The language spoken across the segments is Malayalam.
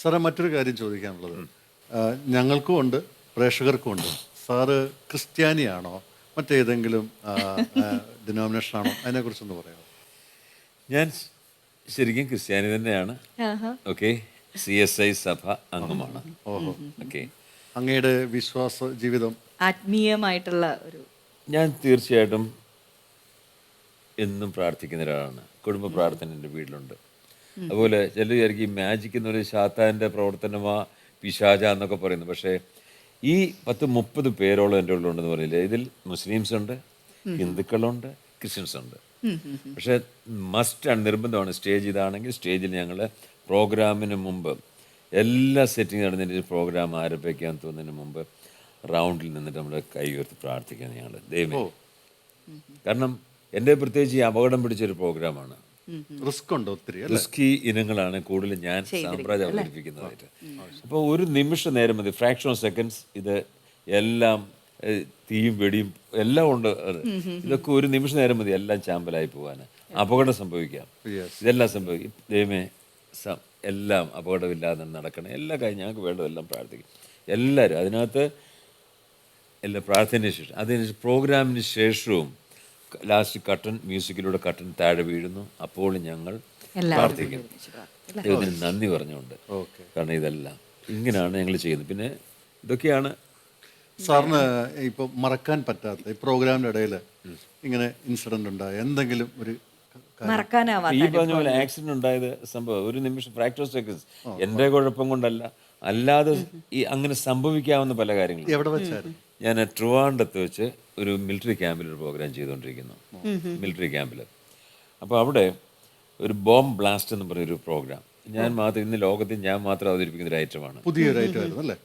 സാറേ മറ്റൊരു കാര്യം ചോദിക്കാനുള്ളത്. ഞങ്ങൾക്കും ഉണ്ട് പ്രേക്ഷകർക്കും ഉണ്ട്. സാറ് ക്രിസ്ത്യാനിയാണോ? മറ്റേതെങ്കിലും ഡിനോമിനേഷൻ ആണോ? അതിനെക്കുറിച്ചൊന്ന് പറയാമോ? ഞാൻ ശരിക്കും ക്രിസ്ത്യാനി തന്നെയാണ്. ഓക്കെ സി എസ് ഐ സഭ അംഗമാണ്. ഓഹോ. ഓക്കെ അങ്ങയുടെ വിശ്വാസ ജീവിതം? ആത്മീയമായിട്ടുള്ള ഒരു ഞാൻ തീർച്ചയായിട്ടും എന്നും പ്രാർത്ഥിക്കുന്ന ഒരാളാണ്. കുടുംബ പ്രാർത്ഥന എന്റെ വീട്ടിലുണ്ട്. അതുപോലെ ചില വിചാരിക്കും ഈ മാജിക് എന്നൊരു ശാത്താന്റെ പ്രവർത്തനമാ പിശാജ എന്നൊക്കെ പറയുന്നു. പക്ഷേ ഈ പത്ത് മുപ്പത് പേരോളം എന്റെ ഉള്ളിലുണ്ടെന്ന് പറയില്ലേ ഇതിൽ മുസ്ലിംസ് ഉണ്ട് ഹിന്ദുക്കളുണ്ട് ക്രിസ്ത്യൻസ് ഉണ്ട്. പക്ഷേ മസ്റ്റ് ആണ് നിർബന്ധമാണ് സ്റ്റേജ് ഇതാണെങ്കിൽ സ്റ്റേജിൽ ഞങ്ങൾ പ്രോഗ്രാമിന് മുമ്പ് എല്ലാ സെറ്റിംഗ് നടന്നതിന്റെ പ്രോഗ്രാം ആരംഭിക്കാൻ തോന്നുന്നതിന് മുമ്പ് റൗണ്ടിൽ നിന്നിട്ട് നമ്മൾ കൈ ഉയർത്തി പ്രാർത്ഥിക്കുന്നത് ഞങ്ങൾ ദൈവമേ. കാരണം എന്റെ പ്രത്യേകിച്ച് ഈ അപകടം പിടിച്ചൊരു പ്രോഗ്രാമാണ്. റിസ്ക് ഉണ്ട് ഒത്തിരി റിസ്കി ഇനങ്ങളാണ് കൂടുതൽ ഞാൻ സാമ്രാജ്യം അവതരിപ്പിക്കുന്നതായിട്ട് അപ്പോൾ ഒരു നിമിഷ നേരം മതി. ഫ്രാക്ഷൻ ഓഫ് സെക്കൻഡ്സ് ഇത് എല്ലാം തീയും വെടിയും എല്ലാം ഉണ്ട്. ഇതൊക്കെ ഒരു നിമിഷ നേരം മതി. എല്ലാം ചാമ്പലായി പോകാൻ അപകടം സംഭവിക്കാം. ഇതെല്ലാം സംഭവിക്കും. ദൈവമേ സ- എല്ലാം അപകടമില്ലാതെ നടക്കണം. എല്ലാ കാര്യം ഞങ്ങൾക്ക് വേണ്ടതെല്ലാം പ്രാർത്ഥിക്കും. എല്ലാവരും അതിനകത്ത് എല്ലാ പ്രാർത്ഥനയ്ക്ക് ശേഷം അതിന് പ്രോഗ്രാമിന് ശേഷവും ലാസ്റ്റ് കട്ടൻ മ്യൂസിക്കിലൂടെ കട്ടൻ താഴെ വീഴുന്നു. അപ്പോൾ ഞങ്ങൾ പ്രാർത്ഥിക്കുന്നു. ദൈവത്തിന് നന്ദി പറഞ്ഞുകൊണ്ട് ഓക്കെ. കാരണം ഇതെല്ലാം ഇങ്ങനെയാണ് ഞങ്ങൾ ചെയ്യുന്നത്. പിന്നെ ഇതൊക്കെയാണ് സാറിന് ഇപ്പൊ മറക്കാൻ പറ്റാത്ത ഈ പ്രോഗ്രാമിന്റെ ഇടയിൽ ഇങ്ങനെ ഇൻസിഡന്റ് ഉണ്ടായ എന്തെങ്കിലും ഒരു മറക്കാനാവാത്ത ഈ പറഞ്ഞ പോലെ ആക്സിഡന്റ് ഉണ്ടായത് സംഭവം ഒരു നിമിഷം ഫ്രാക്ചർ സെക്കൻഡ്സ് എന്റെ കുഴപ്പം കൊണ്ടല്ല. അല്ലാതെ ഈ അങ്ങനെ സംഭവിക്കാവുന്ന പല കാര്യങ്ങളും. എവിടെ വെച്ചായിരുന്നു? ഞാൻ ട്രിവാൻഡത്ത് വെച്ച് ഒരു മിലിറ്ററി ക്യാമ്പിൽ ഒരു പ്രോഗ്രാം ചെയ്തുകൊണ്ടിരിക്കുന്നു. മിലിറ്ററി ക്യാമ്പിൽ അപ്പോൾ അവിടെ ഒരു ബോംബ് ബ്ലാസ്റ്റ് എന്ന് പറഞ്ഞൊരു പ്രോഗ്രാം. ഞാൻ മാത്രം ഇന്ന് ലോകത്തിൽ ഞാൻ മാത്രം അവതരിപ്പിക്കുന്ന ഒരു ഐറ്റമാണ്. പുതിയൊരു ഐറ്റം ആയിരുന്നു അല്ലേ?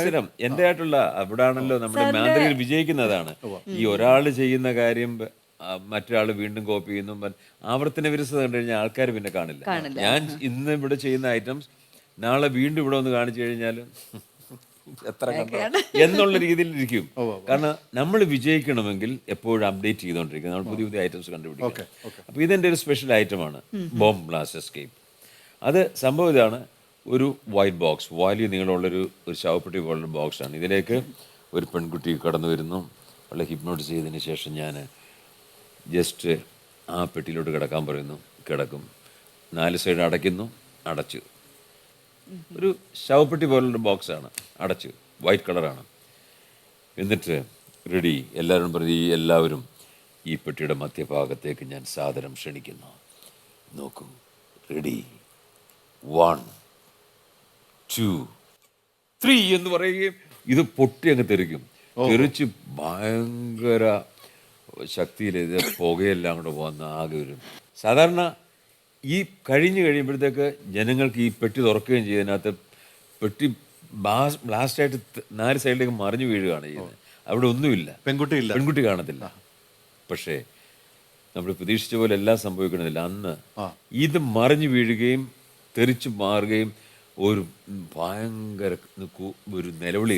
സ്ഥിരം എന്റെ ആയിട്ടുള്ള അവിടെ ആണല്ലോ നമ്മുടെ മാന്ത്രികൾ വിജയിക്കുന്നതാണ്. ഈ ഒരാൾ ചെയ്യുന്ന കാര്യം മറ്റൊരാൾ വീണ്ടും കോപ്പി ചെയ്യുന്നു ആവർത്തന വിരസത കണ്ടു കഴിഞ്ഞാൽ ആൾക്കാർ പിന്നെ കാണില്ല. ഞാൻ ഇന്ന് ഇവിടെ ചെയ്യുന്ന ഐറ്റംസ് നാളെ വീണ്ടും ഇവിടെ ഒന്ന് കാണിച്ചു കഴിഞ്ഞാൽ എത്ര കണ്ടോ? എന്നുള്ള രീതിയിൽ ഇരിക്കും. കാരണം നമ്മൾ വിജയിക്കണമെങ്കിൽ എപ്പോഴും അപ്ഡേറ്റ് ചെയ്തുകൊണ്ടിരിക്കും നമ്മൾ പുതിയ പുതിയ ഐറ്റംസ് കണ്ടുപിടിക്കും അപ്പോൾ ഇതെന്റെ ഒരു സ്പെഷ്യൽ ഐറ്റമാണ് ബോംബ് ബ്ലാസ്റ്റ് എസ്കേപ്പ് അത് സംഭവം ഇതാണ്. ഒരു വൈറ്റ് ബോക്സ് വലിയ നീളമുള്ളൊരു ഒരു ശവപ്പെട്ടി പോലുള്ള ബോക്സാണ് ഇതിലേക്ക് ഒരു പെൺകുട്ടി കടന്നു വരുന്നു. അവളെ ഹിപ്നോട്ടിസ് ചെയ്തതിന് ശേഷം ഞാൻ ജസ്റ്റ് ആ പെട്ടിയിലോട്ട് കിടക്കാൻ പറയുന്നു. കിടക്കും. നാല് സൈഡ് അടയ്ക്കുന്നു. അടച്ചു. ഒരു ശവപ്പെട്ടി പോലുള്ളൊരു ബോക്സാണ്. അടച്ച്. വൈറ്റ് കളറാണ്. എന്നിട്ട് റെഡി. എല്ലാവരും പ്രതി ഈ എല്ലാവരും ഈ പെട്ടിയുടെ മധ്യഭാഗത്തേക്ക് ഞാൻ സാധനം ക്ഷണിക്കുന്നു. നോക്കൂ. റെഡി. വൺ ടു ത്രീ എന്ന് പറയുകയും ഇത് പൊട്ടി അങ്ങ് തെറിക്കും. തെറിച്ച് ഭയങ്കര ശക്തിയിൽ ഇത് പുകയെല്ലാം കൂടെ പോകുന്ന ആകെ വരും സാധാരണ ഈ കഴിഞ്ഞ് കഴിയുമ്പോഴത്തേക്ക് ജനങ്ങൾക്ക് ഈ പെട്ടി തുറക്കുകയും ചെയ്യുന്നതിനകത്ത് പെട്ടി ബ്ലാസ് ബ്ലാസ്റ്റായിട്ട് നാല് സൈഡിലേക്ക് മറിഞ്ഞു വീഴുകയാണ് ചെയ്യുന്നത്. അവിടെ ഒന്നുമില്ല. പെൺകുട്ടിയില്ല പെൺകുട്ടി കാണത്തില്ല. പക്ഷേ നമ്മൾ പ്രതീക്ഷിച്ച പോലെ എല്ലാം സംഭവിക്കണമെന്നില്ല അന്ന് ഇത് മറിഞ്ഞു വീഴുകയും തെറിച്ചു മാറുകയും ഒരു ഭയങ്കര ഒരു നിലവിളി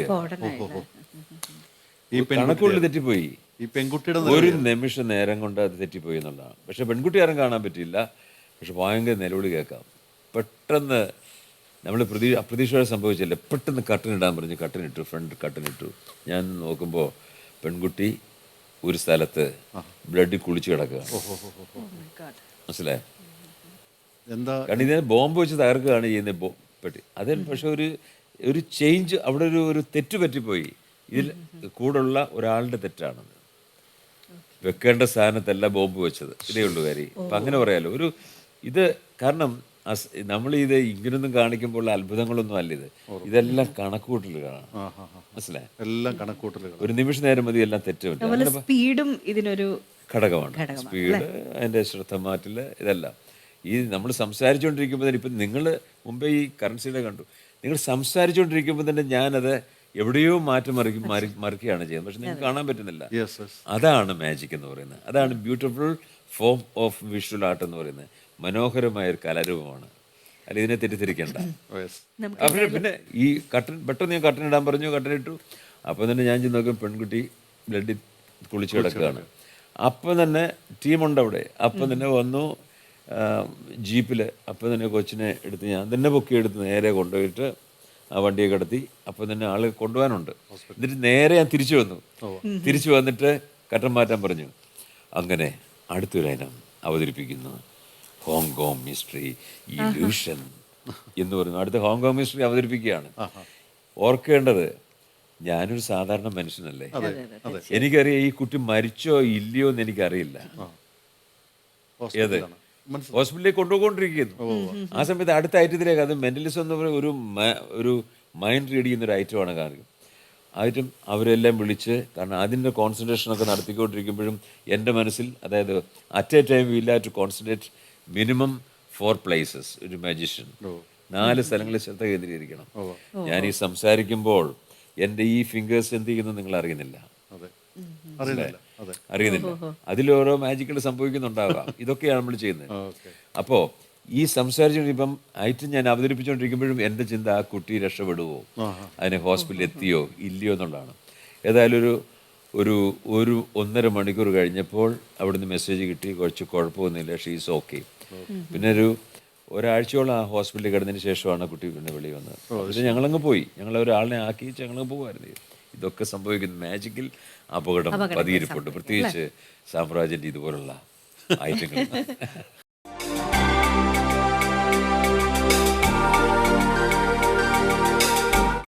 ഈ പെൺ കണക്കുകളിൽ തെറ്റിപ്പോയി. ഈ പെൺകുട്ടിയുടെ ഒരു നിമിഷ നേരം കൊണ്ട് അത് തെറ്റിപ്പോയി എന്നുള്ളതാണ്. പക്ഷെ പെൺകുട്ടി ആരും കാണാൻ പറ്റിയില്ല. പക്ഷെ ഭയങ്കര നിലവിളി കേൾക്കാം. പെട്ടെന്ന് നമ്മൾ പ്രതീ അപ്രതീക്ഷയോടെ സംഭവിച്ചില്ല? പെട്ടെന്ന് കട്ടനിടാൻ പറഞ്ഞ് കട്ടനിട്ടു ഫ്രണ്ട് കട്ടനിട്ടു ഞാൻ നോക്കുമ്പോൾ പെൺകുട്ടി ഒരു സ്ഥലത്ത് ബ്ലഡിൽ കുളിച്ച് കിടക്കുക മനസ്സിലായോ? എന്താ? കാരണം ഇതിനെ ബോംബ് വെച്ച് തകർക്കുകയാണ് ചെയ്യുന്നത് ബോ പെട്ടി. അതിന് പക്ഷെ ഒരു ഒരു ചേഞ്ച് അവിടെ ഒരു ഒരു തെറ്റ് പറ്റിപ്പോയി. ഇതിൽ കൂടുള്ള ഒരാളുടെ തെറ്റാണത് വെക്കേണ്ട സ്ഥാനത്തല്ല ബോംബ് വെച്ചത്. ഇതേ ഉള്ളൂ കാര്യം. അപ്പം അങ്ങനെ പറയാലോ. ഒരു ഇത് കാരണം അസ് നമ്മൾ ഇത് ഇങ്ങനൊന്നും കാണിക്കുമ്പോൾ അത്ഭുതങ്ങളൊന്നും അല്ല ഇത്. ഇതെല്ലാം കണക്കൂട്ടലുകളാണ്. മനസ്സിലായി? എല്ലാം കണക്കൂട്ടലുകൾ ഒരു നിമിഷ നേരം മതി എല്ലാം തെറ്റുമില്ല. സ്പീഡും ഇതിനൊരു ഘടകമാണ്. സ്പീഡ് അതിന്റെ ശ്രദ്ധ മാറ്റിൽ ഇതെല്ലാം. ഈ നമ്മൾ സംസാരിച്ചുകൊണ്ടിരിക്കുമ്പോൾ തന്നെ ഇപ്പം നിങ്ങൾ മുമ്പേ ഈ കറൻസിയുടെ കണ്ടു. നിങ്ങൾ സംസാരിച്ചുകൊണ്ടിരിക്കുമ്പോൾ തന്നെ ഞാനത് എവിടെയോ മാറ്റം മറി മറി മറിക്കുകയാണ് ചെയ്യുന്നത്. പക്ഷെ നിങ്ങൾക്ക് കാണാൻ പറ്റുന്നില്ല. അതാണ് മാജിക് എന്ന് പറയുന്നത്. അതാണ് beautiful form of visual art എന്ന് പറയുന്നത് മനോഹരമായ ഒരു കലാരൂപമാണ്. അല്ല ഇതിനെ തെറ്റിദ്ധരിക്കേണ്ട. യെസ് അപ്പോൾ പിന്നെ ഈ കട്ടൻ പെട്ടെന്ന് ഞാൻ കട്ടൻ ഇടാൻ പറഞ്ഞു കട്ടൻ ഇട്ടു. അപ്പം തന്നെ ഞാൻ ചെന്ന് നോക്കും പെൺകുട്ടി ബ്ലഡിൽ കുളിച്ച് കിടക്കുകയാണ്. അപ്പം തന്നെ ടീമുണ്ട് അവിടെ. അപ്പം തന്നെ വന്നു ജീപ്പിൽ അപ്പം തന്നെ കൊച്ചിനെ എടുത്ത് ഞാൻ തന്നെ പൊക്കി എടുത്ത് നേരെ കൊണ്ടുപോയിട്ട് ആ വണ്ടിയെ കിടത്തി. അപ്പം തന്നെ ആൾ കൊണ്ടുപോകാനുണ്ട്. എന്നിട്ട് നേരെ ഞാൻ തിരിച്ചു വന്നു. തിരിച്ചു വന്നിട്ട് കട്ടൻ മാറ്റാൻ പറഞ്ഞു. അങ്ങനെ അടുത്തൊരു ഇനം അവതരിപ്പിക്കുന്നു ഹോങ്കോങ് മിസ്റ്ററി ഇല്യൂഷൻ എന്ന് പറയുന്നു അടുത്ത ഹോങ്കോങ് മിസ്റ്ററി അവതരിപ്പിക്കുകയാണ്. ഓർക്കേണ്ടത് ഞാനൊരു സാധാരണ മനുഷ്യനല്ലേ? എനിക്കറിയാം ഈ കുട്ടി മരിച്ചോ ഇല്ലയോ എന്ന് എനിക്കറിയില്ല. ഏത്? ഹോസ്പിറ്റലിലേക്ക് കൊണ്ടുപോയിക്കൊണ്ടിരിക്കുന്നു. ആ സമയത്ത് അടുത്ത ഐറ്റത്തിലേക്ക് അത് മെന്റലിസം എന്ന് പറയുന്ന ഒരു ഒരു മൈൻഡ് റീഡ് ചെയ്യുന്ന ഒരു ഐറ്റമാണ് കാര്യം ആയിട്ടും അവരെല്ലാം വിളിച്ച് കാരണം അതിന്റെ കോൺസെൻട്രേഷനൊക്കെ നടത്തിക്കൊണ്ടിരിക്കുമ്പോഴും എന്റെ മനസ്സിൽ അതായത് at a time will to concentrate minimum four places ഒരു മാജിഷ്യൻ നാല് സ്ഥലങ്ങളിൽ ശ്രദ്ധ കേന്ദ്രീകരിക്കണം. ഞാൻ ഈ സംസാരിക്കുമ്പോൾ എന്റെ ഈ ഫിംഗേഴ്സ് എന്ത് ചെയ്യുന്നു നിങ്ങൾ അറിയുന്നില്ല. അതെ. അറിയില്ല അതെ. അറിയുന്നില്ല. അതിലോരോ മാജിക്കുകൾ സംഭവിക്കുന്നുണ്ടാകാം ഇതൊക്കെയാണ് നമ്മൾ ചെയ്യുന്നത്. അപ്പോൾ ഈ സംസാരിച്ചുകൊണ്ട് ഇപ്പം ഐറ്റം ഞാൻ അവതരിപ്പിച്ചുകൊണ്ടിരിക്കുമ്പോഴും എന്റെ ചിന്ത ആ കുട്ടി രക്ഷപ്പെടുവോ? അതിനെ ഹോസ്പിറ്റലിൽ എത്തിയോ? ഇല്ലയോ എന്നുള്ളതാണ്. ഏതായാലും ഒരു ഒരു ഒരു ഒന്നര മണിക്കൂർ കഴിഞ്ഞപ്പോൾ അവിടുന്ന് മെസ്സേജ് കിട്ടി. കുറച്ച് കുഴപ്പമൊന്നുമില്ല. ഷീസ് ഓക്കെ പിന്നെ ഒരു ഒരാഴ്ചയോളം ആ ഹോസ്പിറ്റലിൽ കിടന്നതിന് ശേഷമാണ് കുട്ടി പിന്നെ വെളി വന്നത്. പക്ഷേ ഞങ്ങളങ്ങ് പോയി. ഞങ്ങൾ ഒരാളിനെ ആക്കി ഞങ്ങളങ്ങ് പോകുമായിരുന്നു ഇതൊക്കെ സംഭവിക്കുന്നു മാജിക്കിൽ അപകടം പതിയിരിപ്പുണ്ട്. പ്രത്യേകിച്ച് സാമ്രാജ്യന്റെ ഇതുപോലുള്ള ഐറ്റങ്ങൾ.